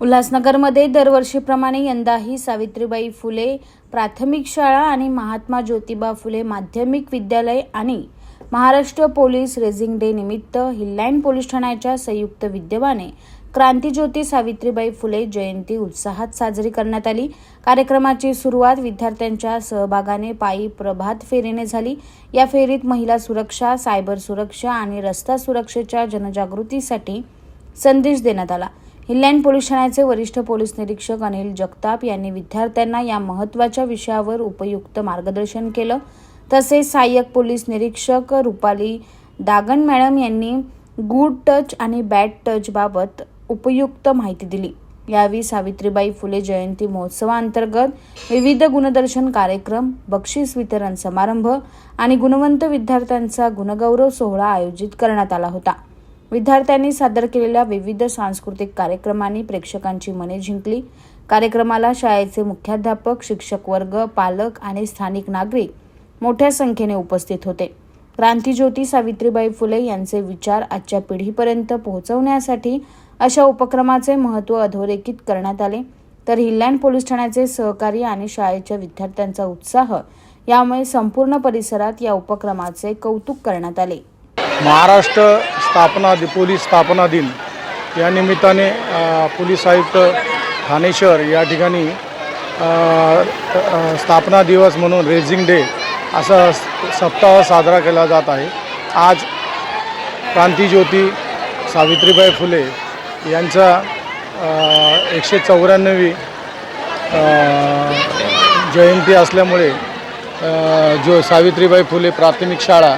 उल्हासनगरमध्ये दरवर्षीप्रमाणे यंदाही सावित्रीबाई फुले प्राथमिक शाळा आणि महात्मा ज्योतिबा फुले माध्यमिक विद्यालय आणि महाराष्ट्र पोलीस रेझिंग डे निमित्त हिल्लाईन पोलीस ठाण्याच्या संयुक्त विद्यमाने क्रांतीज्योती सावित्रीबाई फुले जयंती उत्साहात साजरी करण्यात आली. कार्यक्रमाची सुरुवात विद्यार्थ्यांच्या सहभागाने पायी प्रभात फेरीने झाली. या फेरीत महिला सुरक्षा सायबर सुरक्षा आणि रस्ता सुरक्षेच्या जनजागृतीसाठी संदेश देण्यात आला. हिलँड पोलीस ठाण्याचे वरिष्ठ पोलीस निरीक्षक अनिल जगताप यांनी विद्यार्थ्यांना या महत्त्वाच्या विषयावर उपयुक्त मार्गदर्शन केलं. तसेच सहाय्यक पोलीस निरीक्षक रुपाली दागण मॅडम यांनी गुड टच आणि बॅड टच बाबत उपयुक्त माहिती दिली. यावेळी सावित्रीबाई फुले जयंती महोत्सवाअंतर्गत विविध गुणदर्शन कार्यक्रम बक्षीस वितरण समारंभ आणि गुणवंत विद्यार्थ्यांचा गुणगौरव सोहळा आयोजित करण्यात आला होता. विद्यार्थ्यांनी सादर केलेल्या विविध सांस्कृतिक कार्यक्रमांनी प्रेक्षकांची मने जिंकली. कार्यक्रमाला शाळेचे मुख्याध्यापक शिक्षक वर्ग पालक आणि स्थानिक नागरिक मोठ्या संख्येने उपस्थित होते. क्रांतीज्योती सावित्रीबाई फुले यांचे विचार आजच्या पिढीपर्यंत पोहोचवण्यासाठी अशा उपक्रमाचे महत्त्व अधोरेखित करण्यात आले. तर हिल्लँड पोलीस ठाण्याचे सहकारी आणि शाळेच्या विद्यार्थ्यांचा उत्साह यामुळे संपूर्ण परिसरात या उपक्रमाचे कौतुक करण्यात आले. महाराष्ट्र स्थापना दि पोलीस स्थापना दिन. या निमित्ताने पोलीस आयुक्त ठाणे शहर या ठिकाणी स्थापना दिवस म्हणून रेझिंग डे असा सप्ताह साजरा केला जात आहे. आज क्रांतीज्योती सावित्रीबाई फुले यांचा एकशे चौऱ्याण्णवी जयंती असल्यामुळे जो सावित्रीबाई फुले प्राथमिक शाळा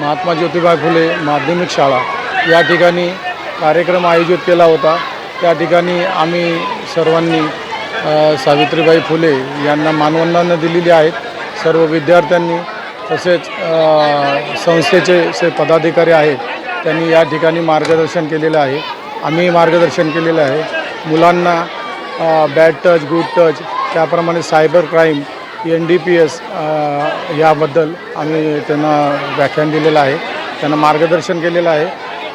महात्मा ज्योतिबा फुले माध्यमिक शाळा या ठिकाणी कार्यक्रम आयोजित केला होता. त्या ठिकाणी आम्ही सर्वांनी सावित्रीबाई फुले यांना मानवंदना दिलेली आहेत. सर्व विद्यार्थ्यांनी तसेच संस्थेचे जे पदाधिकारी आहेत त्यांनी या ठिकाणी मार्गदर्शन केलेलं आहे. आम्ही मार्गदर्शन केलेलं आहे. मुलांना बॅड टच गुड टच त्याप्रमाणे cyber crime N D P S याबद्दल आम्ही त्यांना व्याख्यान दिलेलं आहे. त्यांना मार्गदर्शन केलेलं आहे.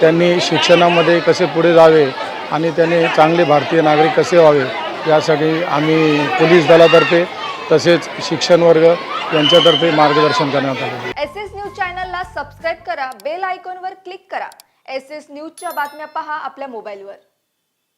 त्यांनी शिक्षणामध्ये कसे पुढे जावे आणि त्यांनी चांगले भारतीय नागरिक कसे व्हावे यासाठी आम्ही पोलीस दलातर्फे तसेच शिक्षण वर्ग यांच्यातर्फे मार्गदर्शन करण्यात आले एस एस न्यूज चॅनलला सबस्क्राईब करा बेल आयकॉनवर क्लिक करा. एस एस न्यूजच्या बातम्या पहा आपल्या मोबाईलवर.